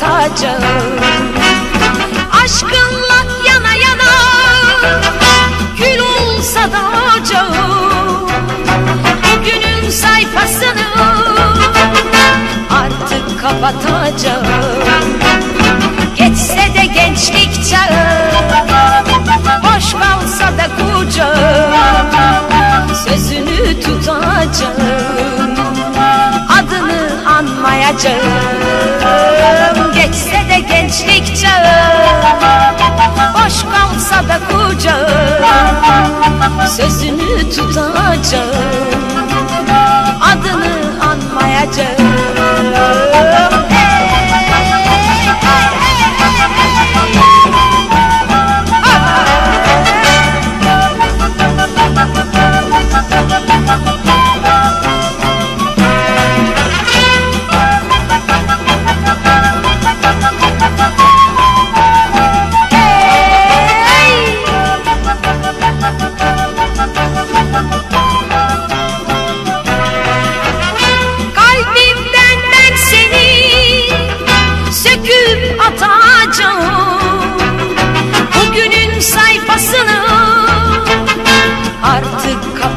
kapatacağım Aşkınla yana yana Gül olsa da ocağım Bugünün sayfasını Artık kapatacağım. Geçse de gençlik çağı Boş kalsa da kucağım Sözünü tutacağım Adını anmayacağım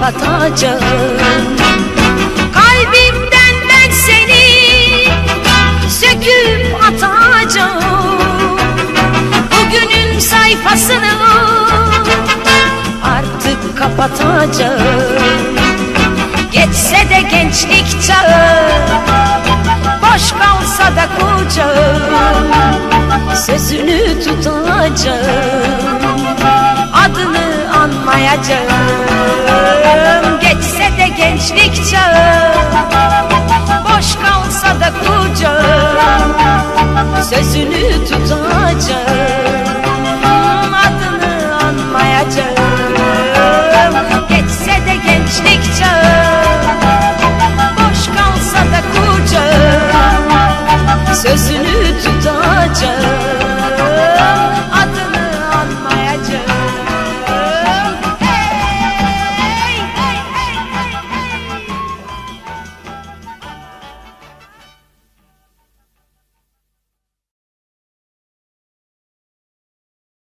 kapatacağım. Kalbimden ben seni söküp atacağım. Bugünün sayfasını artık kapatacağım. Geçse de gençlik çağı Boş kalsa da kucağım. Sözünü tutacağım Adını anmayacağım gençlik çağı